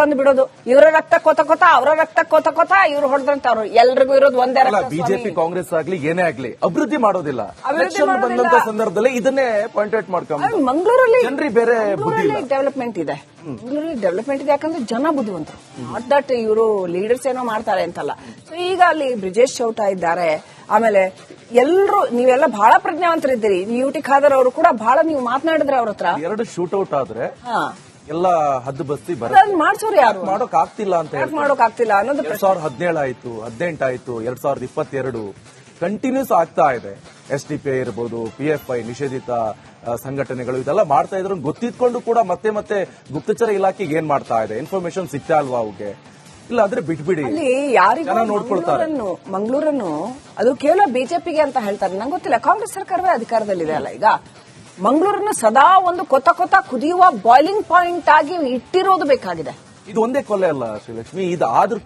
ತಂದು ಬಿಡೋದು. ಇವರ ರಕ್ತ ಕೊತ ಕೊತ ಅವರ ರಕ್ತ ಕೊತ ಕೊತ ಇವ್ರು ಹೊಡೆದಂತ ಅವ್ರು. ಎಲ್ರಿಗೂ ಇರೋದು ಒಂದೇ ರಕ್ತ ಬಿಜೆಪಿ ಕಾಂಗ್ರೆಸ್ ಆಗ್ಲಿ ಏನೇ ಆಗ್ಲಿ ಅಭಿವೃದ್ಧಿ ಮಾಡೋದಿಲ್ಲ. ಬಂದಂತ ಸಂದರ್ಭದಲ್ಲಿ ಇದನ್ನೇ ಪಾಯಿಂಟ್ ಔಟ್ ಮಾಡ್ಕೊಂಡು ಮಂಗಳೂರಲ್ಲಿ ಜನರಿಗೆ ಬೇರೆ ಡೆವಲಪ್ಮೆಂಟ್ ಇದೆ. ಮಂಗಳೂರಲ್ಲಿ ಡೆವಲಪ್ಮೆಂಟ್ ಇದೆ ಯಾಕಂದ್ರೆ ಜನ ಬುದ್ಧಿವಂತರು. ನಾಟ್ ದಟ್ ಇವರು ಲೀಡರ್ಸ್ ಏನೋ ಮಾಡ್ತಾರೆ ಅಂತಲ್ಲ. ಸೊ ಈಗ ಅಲ್ಲಿ ಬ್ರಿಜೇಶ್ ಚೌಟ ಇದ್ದಾರೆ. ಆಮೇಲೆ ಎಲ್ಲರೂ ನೀವೆಲ್ಲ ಬಹಳ ಪ್ರಜ್ಞಾವಂತರಿದ್ದೀರಿ. ನೀವು ಟಿ ಖಾದರ್ ಅವರು ಕೂಡ ಬಹಳ ನೀವು ಮಾತನಾಡಿದ್ರೆ ಅವ್ರ ಹತ್ರ. ಎರಡು ಶೂಟ್ ಔಟ್ ಆದ್ರೆ ಹಾ. ಎಲ್ಲ ಹದ್ದು ಬಸ್ತಿ ಮಾಡ್ಸೋರು ಯಾರು? ಮಾಡೋಕ್ ಆಗ್ತಿಲ್ಲ ಅಂತ ಹೇಳಿ ಮಾಡೋಕ್ ಆಗ್ತಿಲ್ಲ ಅನ್ನೋದು ಎರಡ್ ಸಾವಿರದ ಹದಿನೇಳು ಆಯ್ತು ಹದಿನೆಂಟು ಆಯ್ತು ಎರಡ್ ಸಾವಿರದ ಇಪ್ಪತ್ತೆರಡು. ಕಂಟಿನ್ಯೂಸ್ ಆಗ್ತಾ ಇದೆ. ಎಸ್ ಡಿ ಪಿ ಐ ಇರ್ಬೋದು ಪಿ ಎಫ್ ಐ ನಿಷೇಧಿತ ಸಂಘಟನೆಗಳು ಇದೆಲ್ಲ ಮಾಡ್ತಾ ಇದ್ರು. ಗೊತ್ತಿದ್ಕೊಂಡು ಕೂಡ ಮತ್ತೆ ಮತ್ತೆ ಗುಪ್ತಚರ ಇಲಾಖೆಗೆ ಏನ್ ಮಾಡ್ತಾ ಇದೆ? ಇನ್ಫಾರ್ಮೇಶನ್ ಸಿಗ್ತಾ ಅಲ್ವಾ ಅವ್ಗೆ? ಇಲ್ಲ ಅಂದ್ರೆ ಬಿಟ್ಬಿಡಿ. ಅಲ್ಲಿ ಯಾರಿಗೂ ಜನ ನೋಡ್ಕೊಳ್ತಾರೆ. ಮಂಗಳೂರನ್ನು ಮಂಗಳೂರನ್ನು ಅದು ಕೇವಲ ಬಿಜೆಪಿಗೆ ಅಂತ ಹೇಳ್ತಾರೆ. ನಂಗೆ ಗೊತ್ತಿಲ್ಲ. ಕಾಂಗ್ರೆಸ್ ಸರ್ಕಾರವೇ ಅಧಿಕಾರದಲ್ಲಿದೆ ಅಲ್ಲ ಈಗ? ಮಂಗಳೂರನ್ನು ಸದಾ ಒಂದು ಕೊತ ಕೊತ ಕುದಿಯುವ ಬಾಯ್ಲಿಂಗ್ ಪಾಯಿಂಟ್ ಆಗಿ ಇಟ್ಟಿರೋದು ಬೇಕಾಗಿದೆ. ಇದು ಒಂದೇ ಕೊಲೆ ಅಲ್ಲ ಶ್ರೀಲಕ್ಷ್ಮಿ. ಇದು ಆದ್ರೂ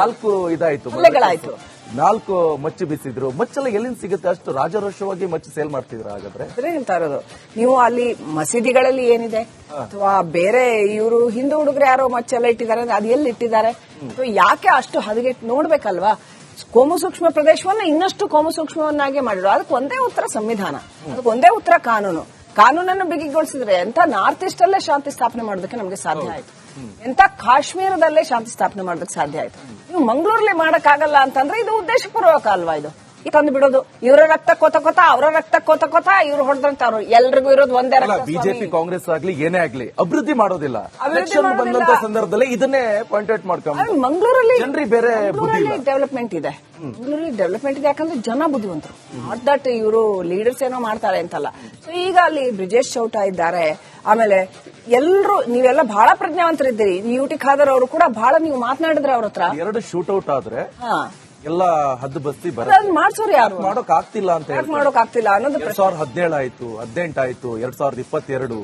ನಾಲ್ಕು ಇದಾಯ್ತು. ನಾಲ್ಕು ಮಚ್ಚು ಬಿಸಿದ್ರು. ಮಚ್ಚೆಲ್ಲ ಎಲ್ಲಿಂದ ಸಿಗುತ್ತೆ? ಅಷ್ಟು ರಾಜರೋಷವಾಗಿ ಮಚ್ಚು ಸೇಲ್ ಮಾಡ್ತಿದ್ರು ಹಾಗಾದ್ರೆ? ಹೇಳ್ತಾ ಇರೋದು. ನೀವು ಅಲ್ಲಿ ಮಸೀದಿಗಳಲ್ಲಿ ಏನಿದೆ? ಅಥವಾ ಬೇರೆ ಇವರು ಹಿಂದೂ ಹುಡುಗರು ಯಾರೋ ಮಚ್ಚೆಲ್ಲ ಇಟ್ಟಿದ್ದಾರೆ ಅಂದ್ರೆ ಅದು ಎಲ್ಲಿ ಇಟ್ಟಿದ್ದಾರೆ? ಯಾಕೆ ಅಷ್ಟು ಹದಗೆಟ್ಟು ನೋಡ್ಬೇಕಲ್ವಾ? ಕೋಮು ಸೂಕ್ಷ್ಮ ಪ್ರದೇಶವನ್ನ ಇನ್ನಷ್ಟು ಕೋಮು ಸೂಕ್ಷ್ಮವನ್ನಾಗಿ ಮಾಡಿದ್ರು. ಅದಕ್ಕೆ ಒಂದೇ ಉತ್ತರ ಸಂವಿಧಾನ. ಅದಕ್ಕೆ ಒಂದೇ ಉತ್ತರ ಕಾನೂನು. ಕಾನೂನನ್ನು ಬಿಗಿಗೊಳಿಸಿದ್ರೆ ಎಂತ ನಾರ್ತ್ ಈಸ್ಟ್ ಅಲ್ಲೇ ಶಾಂತಿ ಸ್ಥಾಪನೆ ಮಾಡೋದಕ್ಕೆ ನಮಗೆ ಸಾಧ್ಯ ಆಯ್ತು. ಎಂತ ಕಾಶ್ಮೀರದಲ್ಲೇ ಶಾಂತಿ ಸ್ಥಾಪನೆ ಮಾಡೋದಕ್ಕೆ ಸಾಧ್ಯ ಆಯ್ತು. ನೀವು ಮಂಗಳೂರಲ್ಲಿ ಮಾಡಕ್ಕಾಗಲ್ಲ ಅಂತಂದ್ರೆ ಇದು ಉದ್ದೇಶಪೂರ್ವಕ ಅಲ್ವಾ ಇದು? ತಂದು ಬಿಡೋದು. ಇವರ ರಕ್ತ ಕೋತ ಕೋತ ಅವರ ರಕ್ತ ಕೋತ ಕೋತ ಇವ್ರು ಹೊಡೆದಂತ ಅವ್ರು. ಎಲ್ರಿಗೂ ಇರೋದು ಒಂದೇ ರಕ್ತ ಬಿಜೆಪಿ. ಕಾಂಗ್ರೆಸ್ ಆಗ್ಲಿ ಏನೇ ಆಗ್ಲಿ ಅಭಿವೃದ್ಧಿ ಮಾಡೋದಿಲ್ಲ. ಬಂದಂತ ಸಂದರ್ಭದಲ್ಲಿ ಇದನ್ನೇ ಪಾಯಿಂಟ್ ಔಟ್ ಮಾಡ್ಕೊಂಡು ಮಂಗಳೂರಲ್ಲಿ ಜನರಿಗೆ ಬೇರೆ ಡೆವಲಪ್ಮೆಂಟ್ ಇದೆ. ಮಂಗಳೂರಲ್ಲಿ ಡೆವಲಪ್ಮೆಂಟ್ ಇದೆ ಯಾಕಂದ್ರೆ ಜನ ಬುದ್ಧಿವಂತರು. ನಾಟ್ ದಟ್ ಇವರು ಲೀಡರ್ಸ್ ಏನೋ ಮಾಡ್ತಾರೆ ಅಂತಲ್ಲ. ಸೊ ಈಗ ಅಲ್ಲಿ ಬ್ರಿಜೇಶ್ ಚೌಟ ಇದ್ದಾರೆ. ಆಮೇಲೆ ಎಲ್ಲರೂ ನೀವೆಲ್ಲ ಬಹಳ ಪ್ರಜ್ಞಾವಂತರಿದ್ದೀರಿ. ನೀವು ಟಿ ಖಾದರ್ ಅವರು ಕೂಡ ಬಹಳ ನೀವು ಮಾತನಾಡಿದ್ರೆ ಅವ್ರ ಹತ್ರ. ಎರಡು ಶೂಟ್ ಔಟ್ ಆದ್ರೆ ಹಾ. ಎಲ್ಲ ಹದ್ದು ಬಸ್ತಿ ಮಾಡ್ಸೋರು ಯಾರು? ಮಾಡೋಕ್ ಆಗ್ತಿಲ್ಲ ಅಂತ ಮಾಡೋಕ್ ಆಗ್ತಿಲ್ಲ ಅನ್ನೋದು ಎರಡ್ ಸಾವಿರದ ಹದಿನೇಳು ಆಯ್ತು ಹದಿನೆಂಟು ಆಯ್ತು ಎರಡ್ ಸಾವಿರದ ಇಪ್ಪತ್ತೆರಡು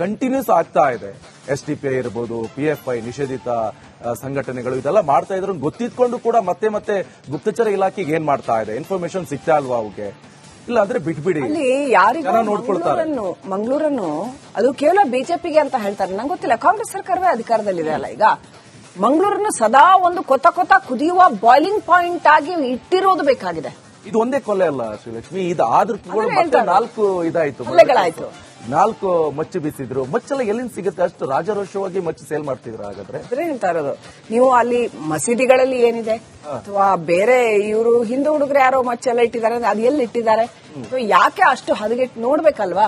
ಕಂಟಿನ್ಯೂಸ್ ಆಗ್ತಾ ಇದೆ. ಎಸ್ ಡಿ ಪಿ ಐ ಇರ್ಬೋದು ಪಿ ಎಫ್ ಐ ನಿಷೇಧಿತ ಸಂಘಟನೆಗಳು ಇದೆಲ್ಲ ಮಾಡ್ತಾ ಇದ್ರು. ಗೊತ್ತಿದ್ಕೊಂಡು ಕೂಡ ಮತ್ತೆ ಮತ್ತೆ ಗುಪ್ತಚರ ಇಲಾಖೆಗೆ ಏನ್ ಮಾಡ್ತಾ ಇದೆ? ಇನ್ಫಾರ್ಮೇಶನ್ ಸಿಗ್ತಾ ಅಲ್ವಾ ಅವ್ಗೆ? ಇಲ್ಲ ಅಂದ್ರೆ ಬಿಟ್ಬಿಡಿ. ಅಲ್ಲಿ ಯಾರಿಗೂ ಜನ ನೋಡ್ಕೊಳ್ತಾರೆ. ಮಂಗಳೂರನ್ನು ಮಂಗಳೂರನ್ನು ಅದು ಕೇವಲ ಬಿಜೆಪಿಗೆ ಅಂತ ಹೇಳ್ತಾರೆ. ನಂಗೆ ಗೊತ್ತಿಲ್ಲ. ಕಾಂಗ್ರೆಸ್ ಸರ್ಕಾರವೇ ಅಧಿಕಾರದಲ್ಲಿದೆ ಅಲ್ಲ ಈಗ? ಮಂಗಳೂರನ್ನು ಸದಾ ಒಂದು ಕೊತ ಕೊತ ಕುದಿಯುವ ಬಾಯ್ಲಿಂಗ್ ಪಾಯಿಂಟ್ ಆಗಿ ಇಟ್ಟಿರೋದು ಬೇಕಾಗಿದೆ. ಇದು ಒಂದೇ ಕೊಲೆ ಅಲ್ಲ ಶ್ರೀಲಕ್ಷ್ಮಿ. ಇದು ಆದ್ರೂ ನಾಲ್ಕು ಇದಾಯ್ತು. ಕೊಲೆಗಳಾಯ್ತು. ನಾಲ್ಕು ಮಚ್ಚು ಬಿಸಿದ್ರು. ಮಚ್ಚೆಲ್ಲ ಎಲ್ಲಿಂದ ಸಿಗುತ್ತೆ? ಅಷ್ಟು ರಾಜರೋಷವಾಗಿ ಮಚ್ಚು ಸೇಲ್ ಮಾಡ್ತಿದ್ರು ಹಾಗಾದ್ರೆ? ಹೇಳ್ತಾ ಇರೋದು ನೀವು ಅಲ್ಲಿ ಮಸೀದಿಗಳಲ್ಲಿ ಏನಿದೆ? ಅಥವಾ ಬೇರೆ ಇವರು ಹಿಂದೂ ಹುಡುಗರು ಯಾರೋ ಮಚ್ಚೆಲ್ಲ ಇಟ್ಟಿದ್ದಾರೆ ಅಂದ್ರೆ ಅದು ಎಲ್ಲಿ ಇಟ್ಟಿದ್ದಾರೆ? ಯಾಕೆ ಅಷ್ಟು ಹದಗೆಟ್ಟು ನೋಡ್ಬೇಕಲ್ವಾ?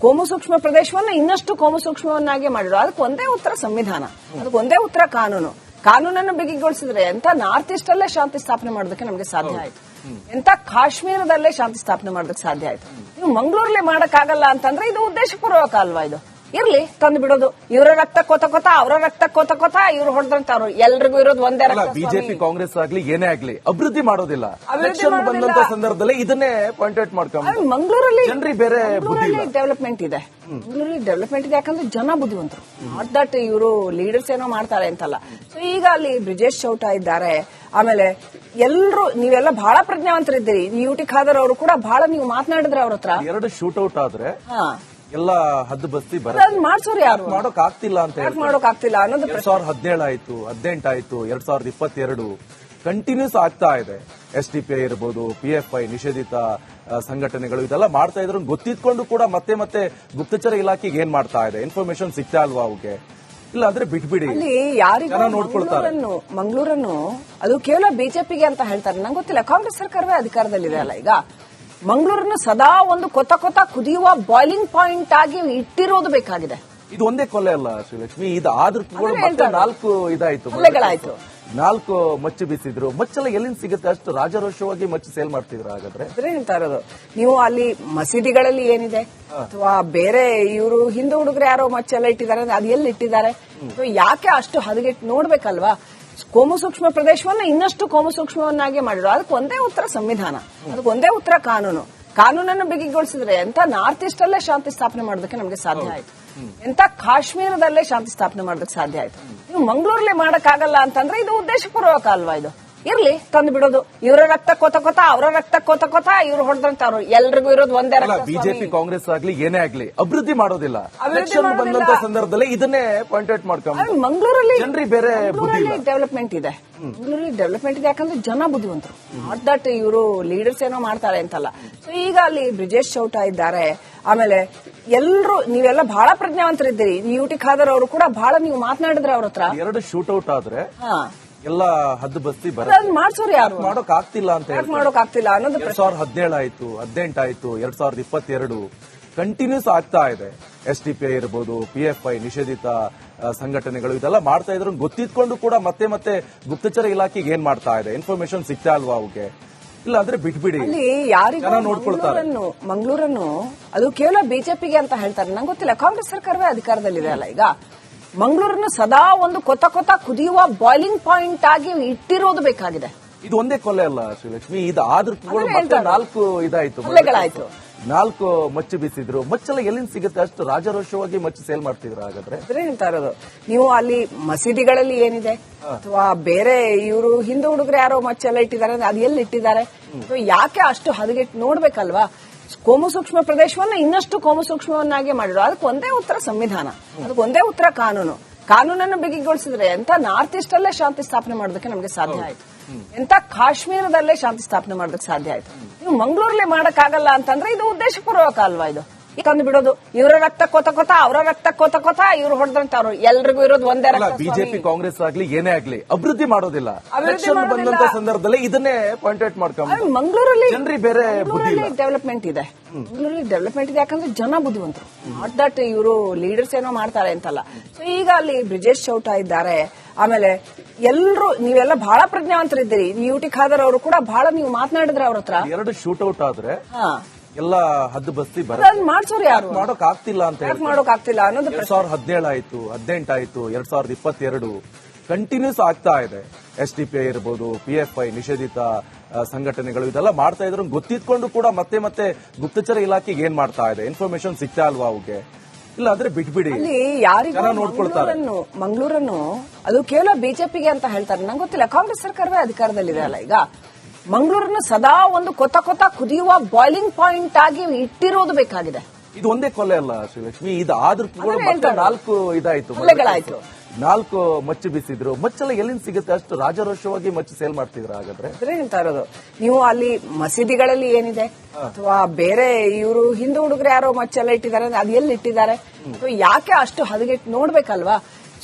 ಕೋಮು ಸೂಕ್ಷ್ಮ ಪ್ರದೇಶವನ್ನ ಇನ್ನಷ್ಟು ಕೋಮು ಸೂಕ್ಷ್ಮವನ್ನಾಗಿ ಮಾಡಿದ್ರು. ಅದಕ್ಕೆ ಒಂದೇ ಉತ್ತರ ಸಂವಿಧಾನ. ಅದಕ್ಕೆ ಒಂದೇ ಉತ್ತರ ಕಾನೂನು. ಕಾನೂನನ್ನು ಬಿಗಿಗೊಳಿಸಿದ್ರೆ ಎಂತ ನಾರ್ತ್ ಈಸ್ಟ್ ಅಲ್ಲೇ ಶಾಂತಿ ಸ್ಥಾಪನೆ ಮಾಡೋದಕ್ಕೆ ನಮಗೆ ಸಾಧ್ಯ ಆಯ್ತು. ಎಂತ ಕಾಶ್ಮೀರದಲ್ಲೇ ಶಾಂತಿ ಸ್ಥಾಪನೆ ಮಾಡೋದಕ್ಕೆ ಸಾಧ್ಯ ಆಯ್ತು. ನೀವು ಮಂಗಳೂರಲ್ಲಿ ಮಾಡಕ್ಕಾಗಲ್ಲ ಅಂತಂದ್ರೆ ಇದು ಉದ್ದೇಶಪೂರ್ವಕ ಅಲ್ವಾ ಇದು? ಇರ್ಲಿ ತಂದು ಬಿಡೋದು. ಇವರ ರಕ್ತ ಕೋತ ಕೊತ ಅವರ ರಕ್ತ ಕೋತ ಕೋತ ಇವ್ರು ಹೊಡೆದಂತ ಅವ್ರು ಎಲ್ರಿಗೂ ಇರೋದು ಒಂದೇ ರಕ್ತ ಬಿಜೆಪಿ. ಕಾಂಗ್ರೆಸ್ ಆಗ್ಲಿ ಏನೇ ಆಗ್ಲಿ ಅಭಿವೃದ್ಧಿ ಮಾಡೋದಿಲ್ಲ. ಬಂದಂತ ಸಂದರ್ಭದಲ್ಲಿ ಇದನ್ನೇ ಪಾಯಿಂಟ್ ಔಟ್ ಮಾಡ್ಕೊಂಡು ಮಂಗಳೂರಲ್ಲಿ ಜನರಿಗೆ ಬೇರೆ ಡೆವಲಪ್ಮೆಂಟ್ ಇದೆ. ಮಂಗಳೂರಲ್ಲಿ ಡೆವಲಪ್ಮೆಂಟ್ ಇದೆ ಯಾಕಂದ್ರೆ ಜನ ಬುದ್ಧಿವಂತರು. ನಾಟ್ ದಟ್ ಇವರು ಲೀಡರ್ಸ್ ಏನೋ ಮಾಡ್ತಾರೆ ಅಂತಲ್ಲ. ಸೊ ಈಗ ಅಲ್ಲಿ ಬ್ರಿಜೇಶ್ ಚೌಟ ಇದ್ದಾರೆ. ಆಮೇಲೆ ಎಲ್ಲರೂ ನೀವೆಲ್ಲ ಬಹಳ ಪ್ರಜ್ಞಾವಂತರಿದ್ದೀರಿ. ನೀವು ಖಾದರ್ ಅವರು ಕೂಡ ಬಹಳ ನೀವು ಮಾತನಾಡಿದ್ರೆ ಅವ್ರ ಹತ್ರ. ಎರಡು ಶೂಟ್ ಔಟ್ ಆದ್ರೆ ಎಲ್ಲ ಹದ್ದು ಬಸ್ತಿ ಬರ ಅದನ್ನ ಮಾಡ್ಸೋರು ಯಾರು? ಮಾಡೋಕ್ ಆಗ್ತಿಲ್ಲ ಅಂತ ಯಾಕೆ ಮಾಡೋಕ್ ಆಗ್ತಿಲ್ಲ? ಅನ್ನೋದು ಎರಡ್ ಸಾವಿರದ ಹದಿನೇಳು ಆಯ್ತು ಹದಿನೆಂಟು ಆಯ್ತು ಎರಡ್ ಸಾವಿರದ ಇಪ್ಪತ್ತೆರಡು. ಕಂಟಿನ್ಯೂಸ್ ಆಗ್ತಾ ಇದೆ. ಎಸ್ ಡಿ ಪಿ ಐ ಇರ್ಬೋದು ಪಿ ಎಫ್ ಐ ನಿಷೇಧಿತ ಆ, ಸಂಘಟನೆಗಳು ಇದೆಲ್ಲ ಮಾಡ್ತಾ ಇದ್ರು. ಗೊತ್ತಿದ್ಕೊಂಡು ಕೂಡ ಮತ್ತೆ ಮತ್ತೆ ಗುಪ್ತಚರ ಇಲಾಖೆಗೆ ಏನ್ ಮಾಡ್ತಾ ಇದೆ? ಇನ್ಫಾರ್ಮೇಶನ್ ಸಿಗ್ತಾ ಅಲ್ವಾ ಅವ್ಗೆ? ಇಲ್ಲ ಅಂದ್ರೆ ಬಿಟ್ಬಿಡಿ. ಅಲ್ಲಿ ಯಾರಿಗೂ ಜನ ನೋಡ್ಕೊಳ್ತಾರೆ. ಮಂಗಳೂರನ್ನು ಮಂಗಳೂರನ್ನು ಅದು ಕೇವಲ ಬಿಜೆಪಿಗೆ ಅಂತ ಹೇಳ್ತಾರೆ. ನಂಗೆ ಗೊತ್ತಿಲ್ಲ. ಕಾಂಗ್ರೆಸ್ ಸರ್ಕಾರವೇ ಅಧಿಕಾರದಲ್ಲಿದೆ ಅಲ್ಲ ಈಗ? ಮಂಗಳೂರನ್ನು ಸದಾ ಒಂದು ಕೊತ ಕೊತ ಕುದಿಯುವ ಬಾಯ್ಲಿಂಗ್ ಪಾಯಿಂಟ್ ಆಗಿ ಇಟ್ಟಿರೋದು ಬೇಕಾಗಿದೆ. ಇದು ಒಂದೇ ಕೊಲೆ ಅಲ್ಲ ಶ್ರೀಲಕ್ಷ್ಮಿ. ಇದು ಆದ್ರೂ. ನಾಲ್ಕು ಇದಾಯ್ತು. ಕೊಲೆಗಳಾಯ್ತು. ನಾಲ್ಕು ಮಚ್ಚು ಬಿಸಿದ್ರು. ಮಚ್ಚೆಲ್ಲ ಎಲ್ಲಿಂದ ಸಿಗುತ್ತೆ? ಅಷ್ಟು ರಾಜರೋಷವಾಗಿ ಮಚ್ಚು ಸೇಲ್ ಮಾಡ್ತಿದ್ರು ಹಾಗಾದ್ರೆ? ಹೇಳ್ತಾ ಇರೋದು? ನೀವು ಅಲ್ಲಿ ಮಸೀದಿಗಳಲ್ಲಿ ಏನಿದೆ? ಅಥವಾ ಬೇರೆ ಇವರು ಹಿಂದೂ ಹುಡುಗರು ಯಾರೋ ಮಚ್ಚೆಲ್ಲ ಇಟ್ಟಿದ್ದಾರೆ ಅಂದ್ರೆ ಅದು ಎಲ್ಲಿ ಇಟ್ಟಿದ್ದಾರೆ? ಯಾಕೆ ಅಷ್ಟು ಹದಗೆಟ್ಟು ನೋಡ್ಬೇಕಲ್ವಾ? ಕೋಮು ಸೂಕ್ಷ್ಮ ಪ್ರದೇಶವನ್ನ ಇನ್ನಷ್ಟು ಕೋಮು ಸೂಕ್ಷ್ಮವನ್ನಾಗಿ ಮಾಡಿದ್ರು. ಅದಕ್ಕೆ ಒಂದೇ ಉತ್ತರ ಸಂವಿಧಾನ. ಅದಕ್ಕೆ ಒಂದೇ ಉತ್ತರ ಕಾನೂನು. ಕಾನೂನನ್ನು ಬಿಗಿಗೊಳಿಸಿದ್ರೆ ಎಂತ ನಾರ್ತ್ ಈಸ್ಟ್ ಅಲ್ಲೇ ಶಾಂತಿ ಸ್ಥಾಪನೆ ಮಾಡೋದಕ್ಕೆ ನಮಗೆ ಸಾಧ್ಯ ಆಯ್ತು. ಎಂತ ಕಾಶ್ಮೀರದಲ್ಲೇ ಶಾಂತಿ ಸ್ಥಾಪನೆ ಮಾಡೋದಕ್ಕೆ ಸಾಧ್ಯ ಆಯ್ತು. ನೀವು ಮಂಗಳೂರಲ್ಲೇ ಮಾಡಕ್ಕಾಗಲ್ಲ ಅಂತಂದ್ರೆ ಇದು ಉದ್ದೇಶಪೂರ್ವಕ ಅಲ್ವಾ ಇದು? ಇರ್ಲಿ ತಂದು ಬಿಡೋದು. ಇವರ ರಕ್ತ ಕೋತ ಕೋತ ಅವರ ರಕ್ತ ಕೋತ ಕೋತ ಇವ್ರು ಹೊಡೆದಂತ ಅವ್ರು. ಎಲ್ರಿಗೂ ಇರೋದು ಒಂದೇ ರಕ್ತ ಬಿಜೆಪಿ ಕಾಂಗ್ರೆಸ್ ಆಗ್ಲಿ ಏನೇ ಆಗ್ಲಿ ಅಭಿವೃದ್ಧಿ ಮಾಡೋದಿಲ್ಲ. ಎಲೆಕ್ಷನ್ ಬಂದಂತ ಸಂದರ್ಭದಲ್ಲಿ ಇದನ್ನೇ ಪಾಯಿಂಟ್ ಔಟ್ ಮಾಡ್ಕೊಂಡು ಮಂಗಳೂರಲ್ಲಿ ಜನರಿ ಬೇರೆ ಡೆವಲಪ್ಮೆಂಟ್ ಇದೆ. ಮಂಗಳೂರಲ್ಲಿ ಡೆವಲಪ್ಮೆಂಟ್ ಇದೆ ಯಾಕಂದ್ರೆ ಜನ ಬುದ್ಧಿವಂತರು. ನಾಟ್ ದಟ್ ಇವರು ಲೀಡರ್ಸ್ ಏನೋ ಮಾಡ್ತಾರೆ ಅಂತಲ್ಲ. ಸೊ ಈಗ ಅಲ್ಲಿ ಬ್ರಿಜೇಶ್ ಚೌಟ ಇದ್ದಾರೆ. ಆಮೇಲೆ ಎಲ್ಲರೂ ನೀವೆಲ್ಲ ಬಹಳ ಪ್ರಜ್ಞಾವಂತರಿದ್ದೀರಿ. UT T. ಖಾದರ್ ಅವರು ಕೂಡ ಬಹಳ ನೀವು ಮಾತನಾಡಿದ್ರೆ ಅವ್ರ ಹತ್ರ. ಎರಡು ಶೂಟ್ ಔಟ್ ಆದ್ರೆ ಹಾ. ಎಲ್ಲ ಹದ್ದು ಬಸ್ತಿ ಬರ ಅದನ್ನ ಮಾಡ್ಸೋರು ಯಾರು? ಮಾಡೋಕ್ ಆಗ್ತಿಲ್ಲ ಅಂತ ಯಾಕೆ ಮಾಡೋಕ್ ಆಗ್ತಿಲ್ಲ ಅನ್ನೋದು ಎರಡ್ ಸಾವಿರದ ಹದಿನೇಳು ಆಯ್ತು ಹದಿನೆಂಟು ಆಯ್ತು ಎರಡ್ ಸಾವಿರದ ಇಪ್ಪತ್ತೆರಡು. ಕಂಟಿನ್ಯೂಸ್ ಆಗ್ತಾ ಇದೆ. ಎಸ್ ಡಿ ಪಿ ಐ ಇರ್ಬೋದು ಪಿ ಎಫ್ ಐ ನಿಷೇಧಿತ ಆ, ಸಂಘಟನೆಗಳು ಇದೆಲ್ಲ ಮಾಡ್ತಾ ಇದ್ರು. ಗೊತ್ತಿದ್ಕೊಂಡು ಕೂಡ ಮತ್ತೆ ಮತ್ತೆ ಗುಪ್ತಚರ ಇಲಾಖೆಗೆ ಏನ್ ಮಾಡ್ತಾ ಇದೆ? ಇನ್ಫಾರ್ಮೇಶನ್ ಸಿಗ್ತಾ ಅಲ್ವಾ ಅವ್ಗೆ? ಇಲ್ಲ ಅಂದ್ರೆ ಬಿಟ್ಬಿಡಿ. ಅಲ್ಲಿ ಯಾರಿಗೂ ಜನ ನೋಡ್ಕೊಳ್ತಾರೆ. ಮಂಗಳೂರನ್ನು ಮಂಗಳೂರನ್ನು ಅದು ಕೇವಲ ಬಿಜೆಪಿಗೆ ಅಂತ ಹೇಳ್ತಾರೆ. ನಂಗೆ ಗೊತ್ತಿಲ್ಲ. ಕಾಂಗ್ರೆಸ್ ಸರ್ಕಾರವೇ ಅಧಿಕಾರದಲ್ಲಿದೆ ಅಲ್ಲ ಈಗ? ಮಂಗಳೂರನ್ನು ಸದಾ ಒಂದು ಕೊತ ಕೊತ ಕುದಿಯುವ ಬಾಯ್ಲಿಂಗ್ ಪಾಯಿಂಟ್ ಆಗಿ ಇಟ್ಟಿರೋದು ಬೇಕಾಗಿದೆ. ಇದು ಒಂದೇ ಕೊಲೆ ಅಲ್ಲ ಶ್ರೀಲಕ್ಷ್ಮಿ. ಇದು ಆದ್ರೂ ನಾಲ್ಕು ಇದಾಯ್ತು. ಕೊಲೆಗಳಾಯ್ತು. ನಾಲ್ಕು ಮಚ್ಚು ಬೀಸಿದ್ರು. ಮಚ್ಚೆಲ್ಲ ಎಲ್ಲಿಂದ ಸಿಗುತ್ತೆ? ಅಷ್ಟು ರಾಜರೋಷವಾಗಿ ಮಚ್ಚು ಸೇಲ್ ಮಾಡ್ತಿದ್ರು ಹಾಗಾದ್ರೆ? ಹೇಳ್ತಾ ಇರೋದು ನೀವು ಅಲ್ಲಿ ಮಸೀದಿಗಳಲ್ಲಿ ಏನಿದೆ? ಅಥವಾ ಬೇರೆ ಇವರು ಹಿಂದೂ ಹುಡುಗರು ಯಾರೋ ಮಚ್ಚೆಲ್ಲ ಇಟ್ಟಿದ್ದಾರೆ ಅಂದ್ರೆ ಅದು ಎಲ್ಲಿ ಇಟ್ಟಿದ್ದಾರೆ? ಯಾಕೆ ಅಷ್ಟು ಹದಗೆಟ್ಟು ನೋಡ್ಬೇಕಲ್ವಾ? ಕೋಮು ಸೂಕ್ಷ್ಮ ಪ್ರದೇಶವನ್ನ ಇನ್ನಷ್ಟು ಕೋಮು ಸೂಕ್ಷ್ಮವನ್ನಾಗಿ ಮಾಡಿದ್ರು. ಅದಕ್ಕೆ ಒಂದೇ ಉತ್ತರ ಸಂವಿಧಾನ. ಅದಕ್ಕೆ ಒಂದೇ ಉತ್ತರ ಕಾನೂನು. ಕಾನೂನನ್ನು ಬಿಗಿಗೊಳಿಸಿದ್ರೆ ಎಂತ ನಾರ್ತ್ ಈಸ್ಟ್ ಅಲ್ಲೇ ಶಾಂತಿ ಸ್ಥಾಪನೆ ಮಾಡೋದಕ್ಕೆ ನಮಗೆ ಸಾಧ್ಯ ಆಯ್ತು. ಎಂತ ಕಾಶ್ಮೀರದಲ್ಲೇ ಶಾಂತಿ ಸ್ಥಾಪನೆ ಮಾಡೋದಕ್ಕೆ ಸಾಧ್ಯ ಆಯ್ತು. ನೀವು ಮಂಗಳೂರಲ್ಲಿ ಮಾಡಕ್ಕಾಗಲ್ಲ ಅಂತಂದ್ರೆ ಇದು ಉದ್ದೇಶಪೂರ್ವಕ ಅಲ್ವಾ ಇದು? ತಂದು ಬಿಡೋದು ಇವರ ರಕ್ತ ಕೋತ ಕೋತ ಅವರ ರಕ್ತ ಕೋತ ಕೋತ ಇವ್ರು ಹೊಡೆದಂತ ಅವ್ರು. ಎಲ್ರಿಗೂ ಇರೋದು ಒಂದೇ ರಕ್ತ ಬಿಜೆಪಿ. ಕಾಂಗ್ರೆಸ್ ಆಗ್ಲಿ ಏನೇ ಆಗ್ಲಿ ಅಭಿವೃದ್ಧಿ ಮಾಡೋದಿಲ್ಲ. ಬಂದಂತ ಸಂದರ್ಭದಲ್ಲಿ ಇದನ್ನೇ ಪಾಯಿಂಟ್ ಔಟ್ ಮಾಡ್ಕೊಂಡು ಮಂಗಳೂರಲ್ಲಿ ಬೇರೆ ಡೆವಲಪ್ಮೆಂಟ್ ಇದೆ. ಮಂಗಳೂರಲ್ಲಿ ಡೆವಲಪ್ಮೆಂಟ್ ಇದೆ ಯಾಕಂದ್ರೆ ಜನ ಬುದ್ಧಿವಂತರು. ನಾಟ್ ದಟ್ ಇವರು ಲೀಡರ್ಸ್ ಏನೋ ಮಾಡ್ತಾರೆ ಅಂತಲ್ಲ. ಸೊ ಈಗ ಅಲ್ಲಿ ಬ್ರಿಜೇಶ್ ಚೌಟ ಇದ್ದಾರೆ. ಆಮೇಲೆ ಎಲ್ಲರೂ ನೀವೆಲ್ಲ ಬಹಳ ಪ್ರಜ್ಞಾವಂತರಿದ್ದೀರಿ. ನೀವು ಟಿ ಖಾದರ್ ಅವರು ಕೂಡ ಬಹಳ ನೀವು ಮಾತನಾಡಿದ್ರೆ ಅವ್ರ ಹತ್ರ. ಎರಡು ಶೂಟ್ ಔಟ್ ಆದ್ರೆ ಹಾ. ಎಲ್ಲ ಹದ್ದು ಬಸ್ತಿ ಮಾಡ್ಸೋರು ಯಾರು? ಮಾಡೋಕ್ ಆಗ್ತಿಲ್ಲ ಅಂತ ಹೇಳ್ತಾರೆ. ಮಾಡೋಕ್ ಆಗ್ತಿಲ್ಲ ಅನ್ನೋದು ಎರಡ್ ಸಾವಿರದ ಹದಿನೇಳು ಆಯ್ತು ಹದಿನೆಂಟು ಆಯ್ತು ಎರಡ್ ಸಾವಿರದ ಇಪ್ಪತ್ತೆರಡು. ಕಂಟಿನ್ಯೂಸ್ ಆಗ್ತಾ ಇದೆ. ಎಸ್ ಡಿ ಪಿ ಐ ಇರ್ಬೋದು ಪಿ ಎಫ್ ಐ ನಿಷೇಧಿತ ಸಂಘಟನೆಗಳು ಇದೆಲ್ಲ ಮಾಡ್ತಾ ಇದ್ರು. ಗೊತ್ತಿದ್ಕೊಂಡು ಕೂಡ ಮತ್ತೆ ಮತ್ತೆ ಗುಪ್ತಚರ ಇಲಾಖೆಗೆ ಏನ್ ಮಾಡ್ತಾ ಇದೆ? ಇನ್ಫಾರ್ಮೇಶನ್ ಸಿಗ್ತಾ ಅಲ್ವಾ ಅವ್ಗೆ? ಇಲ್ಲ ಅಂದ್ರೆ ಬಿಟ್ಬಿಡಿ. ಯಾರಿಗೂ ನೋಡ್ಕೊಳ್ತಾರೆ. ಮಂಗಳೂರನ್ನು ಅದು ಕೇವಲ ಬಿಜೆಪಿಗೆ ಅಂತ ಹೇಳ್ತಾರೆ. ನಂಗೆ ಗೊತ್ತಿಲ್ಲ. ಕಾಂಗ್ರೆಸ್ ಸರ್ಕಾರವೇ ಅಧಿಕಾರದಲ್ಲಿದೆ ಅಲ್ಲ ಈಗ? ಮಂಗಳೂರನ್ನು ಸದಾ ಒಂದು ಕೊತ ಕೊತ ಕುದಿಯುವ ಬಾಯ್ಲಿಂಗ್ ಪಾಯಿಂಟ್ ಆಗಿ ಇಟ್ಟಿರೋದು ಬೇಕಾಗಿದೆ. ಇದು ಒಂದೇ ಕೊಲೆ ಅಲ್ಲ ಶ್ರೀಲಕ್ಷ್ಮಿ. ಇದು ಆದ್ರೂ ನಾಲ್ಕು ಇದಾಯ್ತು. ಕೊಲೆಗಳಾಯ್ತು. ನಾಲ್ಕು ಮಚ್ಚು ಬಿಸಿದ್ರು. ಮಚ್ಚೆಲ್ಲ ಎಲ್ಲಿಂದ ಸಿಗುತ್ತೆ? ಅಷ್ಟು ರಾಜರೋಷವಾಗಿ ಮಚ್ಚು ಸೇಲ್ ಮಾಡ್ತಿದ್ರು ಹಾಗಾದ್ರೆ? ಹೇಳ್ತಾ ಇರೋದು. ನೀವು ಅಲ್ಲಿ ಮಸೀದಿಗಳಲ್ಲಿ ಏನಿದೆ? ಅಥವಾ ಬೇರೆ ಇವರು ಹಿಂದೂ ಹುಡುಗರು ಯಾರೋ ಮಚ್ಚೆಲ್ಲ ಇಟ್ಟಿದ್ದಾರೆ ಅಂದ್ರೆ ಅದು ಎಲ್ಲಿ ಇಟ್ಟಿದ್ದಾರೆ? ಯಾಕೆ ಅಷ್ಟು ಹದಗೆಟ್ಟು ನೋಡ್ಬೇಕಲ್ವಾ?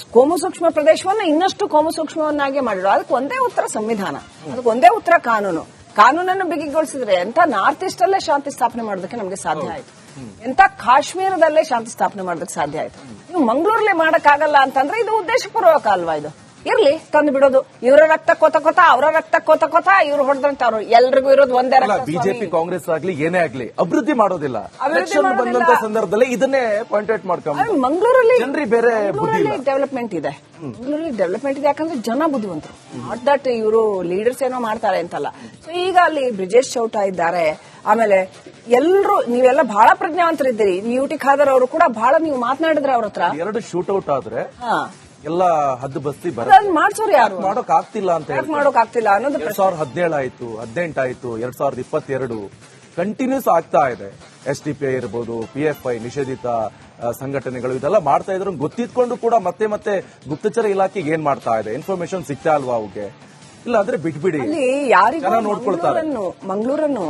ಕೋಮು ಸೂಕ್ಷ್ಮ ಪ್ರದೇಶವನ್ನ ಇನ್ನಷ್ಟು ಕೋಮು ಸೂಕ್ಷ್ಮವನ್ನಾಗಿ ಮಾಡಿದ್ರು ಅದಕ್ಕೆ ಒಂದೇ ಉತ್ತರ ಸಂವಿಧಾನ. ಅದಕ್ಕೆ ಒಂದೇ ಉತ್ತರ ಕಾನೂನು. ಕಾನೂನನ್ನು ಬಿಗಿಗೊಳಿಸಿದ್ರೆ ಎಂತ ನಾರ್ತ್ ಈಸ್ಟ್ ಅಲ್ಲೇ ಶಾಂತಿ ಸ್ಥಾಪನೆ ಮಾಡೋದಕ್ಕೆ ನಮಗೆ ಸಾಧ್ಯ ಆಯ್ತು. ಎಂತ ಕಾಶ್ಮೀರದಲ್ಲೇ ಶಾಂತಿ ಸ್ಥಾಪನೆ ಮಾಡೋದಕ್ಕೆ ಸಾಧ್ಯ ಆಯ್ತು. ನೀವು ಮಂಗಳೂರಲ್ಲಿ ಮಾಡಕ್ಕಾಗಲ್ಲ ಅಂತಂದ್ರೆ ಇದು ಉದ್ದೇಶಪೂರ್ವಕ ಅಲ್ವಾ ಇದು? ಇರ್ಲಿ ತಂದು ಬಿಡೋದು. ಇವರ ರಕ್ತ ಕೋತ ಕೋತ ಅವರ ರಕ್ತ ಕೋತ ಕೋತ ಇವ್ರು ಹೊಡೆದಂತ ಅವ್ರು. ಎಲ್ರಿಗೂ ಇರೋದು ಒಂದೇ ರಕ್ತ ಬಿಜೆಪಿ. ಕಾಂಗ್ರೆಸ್ ಆಗ್ಲಿ ಏನೇ ಆಗ್ಲಿ ಅಭಿವೃದ್ಧಿ ಮಾಡೋದಿಲ್ಲ. ಬಂದಂತ ಸಂದರ್ಭದಲ್ಲಿ ಇದನ್ನೇ ಪಾಯಿಂಟ್ ಔಟ್ ಮಾಡ್ಕೊಂಡು ಮಂಗಳೂರಲ್ಲಿ ಜನರಿ ಬೇರೆ ಡೆವಲಪ್ಮೆಂಟ್ ಇದೆ. ಮಂಗಳೂರಲ್ಲಿ ಡೆವಲಪ್ಮೆಂಟ್ ಇದೆ ಯಾಕಂದ್ರೆ ಜನ ಬುದ್ಧಿವಂತರು. ನಾಟ್ ದಟ್ ಇವರು ಲೀಡರ್ಸ್ ಏನೋ ಮಾಡ್ತಾರೆ ಅಂತಲ್ಲ. ಸೊ ಈಗ ಅಲ್ಲಿ ಬ್ರಿಜೇಶ್ ಚೌಟ ಇದ್ದಾರೆ. ಆಮೇಲೆ ಎಲ್ಲರೂ ನೀವೆಲ್ಲ ಬಹಳ ಪ್ರಜ್ಞಾವಂತರಿದ್ದೀರಿ. ನೀವು ಟಿ ಖಾದರ್ ಅವರು ಕೂಡ ಬಹಳ ನೀವು ಮಾತನಾಡಿದ್ರೆ ಅವ್ರ ಹತ್ರ. ಎರಡು ಶೂಟ್ ಔಟ್ ಆದ್ರೆ ಹಾ. ಎಲ್ಲ ಹದ್ದು ಬಸ್ತಿ ಮಾಡ್ಸೋರು ಯಾರು? ಮಾಡೋಕ್ ಆಗ್ತಿಲ್ಲ ಅಂತ ಹೇಳಿ ಮಾಡೋಕ್ ಆಗ್ತಿಲ್ಲ ಅನ್ನೋದು ಎರಡ್ ಸಾವಿರದ ಹದಿನೇಳು ಆಯ್ತು ಹದಿನೆಂಟು ಆಯ್ತು ಎರಡ್ ಸಾವಿರದ ಇಪ್ಪತ್ತೆರಡು. ಕಂಟಿನ್ಯೂಸ್ ಆಗ್ತಾ ಇದೆ. ಎಸ್ ಡಿ ಪಿ ಐ ಇರ್ಬೋದು ಪಿ ಎಫ್ ಐ ನಿಷೇಧಿತ ಸಂಘಟನೆಗಳು ಇದೆಲ್ಲ ಮಾಡ್ತಾ ಇದ್ರು. ಗೊತ್ತಿದ್ಕೊಂಡು ಕೂಡ ಮತ್ತೆ ಮತ್ತೆ ಗುಪ್ತಚರ ಇಲಾಖೆಗೆ ಏನ್ ಮಾಡ್ತಾ ಇದೆ? ಇನ್ಫಾರ್ಮೇಶನ್ ಸಿಗ್ತಾ ಅಲ್ವಾ ಅವ್ಗೆ? ಇಲ್ಲ ಅಂದ್ರೆ ಬಿಟ್ಬಿಡಿ. ಅಲ್ಲಿ ಯಾರಿಗೂ ಜನ ನೋಡ್ಕೊಳ್ತಾರೆ. ಮಂಗಳೂರನ್ನು ಮಂಗಳೂರನ್ನು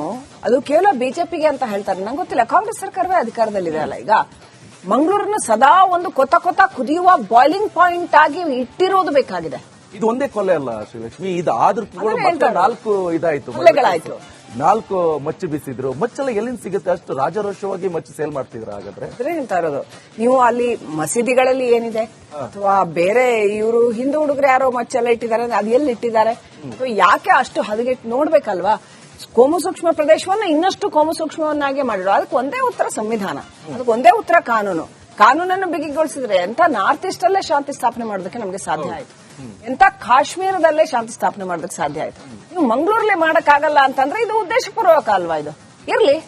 ಅದು ಕೇವಲ ಬಿಜೆಪಿಗೆ ಅಂತ ಹೇಳ್ತಾರೆ. ನಂಗೆ ಗೊತ್ತಿಲ್ಲ. ಕಾಂಗ್ರೆಸ್ ಸರ್ಕಾರವೇ ಅಧಿಕಾರದಲ್ಲಿದೆ ಅಲ್ಲ ಈಗ? ಮಂಗಳೂರನ್ನು ಸದಾ ಒಂದು ಕೊತ ಕೊತ ಕುದಿಯುವ ಬಾಯ್ಲಿಂಗ್ ಪಾಯಿಂಟ್ ಆಗಿ ಇಟ್ಟಿರೋದು ಬೇಕಾಗಿದೆ. ಇದು ಒಂದೇ ಕೊಲೆ ಅಲ್ಲ ಶ್ರೀಲಕ್ಷ್ಮಿ. ಇದು ಆದ್ರೂ. ನಾಲ್ಕು ಇದಾಯ್ತು. ಕೊಲೆಗಳಾಯ್ತು. ನಾಲ್ಕು ಮಚ್ಚು ಬಿಸಿದ್ರು. ಮಚ್ಚೆಲ್ಲ ಎಲ್ಲಿಂದ ಸಿಗುತ್ತೆ? ಅಷ್ಟು ರಾಜರೋಷವಾಗಿ ಮಚ್ಚು ಸೇಲ್ ಮಾಡ್ತಿದ್ರು ಹಾಗಾದ್ರೆ? ಅದ್ರೆ ಹೇಳ್ತಾ ಇರೋದು ನೀವು ಅಲ್ಲಿ ಮಸೀದಿಗಳಲ್ಲಿ ಏನಿದೆ? ಅಥವಾ ಬೇರೆ ಇವರು ಹಿಂದೂ ಹುಡುಗರು ಯಾರೋ ಮಚ್ಚೆಲ್ಲ ಇಟ್ಟಿದ್ದಾರೆ ಅದು ಎಲ್ಲಿ ಇಟ್ಟಿದ್ದಾರೆ? ಯಾಕೆ ಅಷ್ಟು ಹದಗೆಟ್ಟು ನೋಡ್ಬೇಕಲ್ವಾ? ಕೋಮು ಸೂಕ್ಷ್ಮ ಪ್ರದೇಶವನ್ನ ಇನ್ನಷ್ಟು ಕೋಮು ಸೂಕ್ಷ್ಮವನ್ನಾಗಿ ಮಾಡಿದ್ರು ಅದಕ್ಕೆ ಒಂದೇ ಉತ್ತರ ಸಂವಿಧಾನ. ಅದಕ್ಕೆ ಒಂದೇ ಉತ್ತರ ಕಾನೂನು. ಕಾನೂನನ್ನು ಬಿಗಿಗೊಳಿಸಿದ್ರೆ ಎಂತ ನಾರ್ತ್ ಈಸ್ಟ್ ಅಲ್ಲೇ ಶಾಂತಿ ಸ್ಥಾಪನೆ ಮಾಡೋದಕ್ಕೆ ನಮಗೆ ಸಾಧ್ಯ ಆಯ್ತು. ಎಂತ ಕಾಶ್ಮೀರದಲ್ಲೇ ಶಾಂತಿ ಸ್ಥಾಪನೆ ಮಾಡೋದಕ್ಕೆ ಸಾಧ್ಯ ಆಯ್ತು. ನೀವು ಮಂಗಳೂರಲ್ಲಿ ಮಾಡಕ್ಕಾಗಲ್ಲ ಅಂತಂದ್ರೆ ಇದು ಉದ್ದೇಶಪೂರ್ವಕ ಅಲ್ವಾ ಇದು? ಇರ್ಲಿ.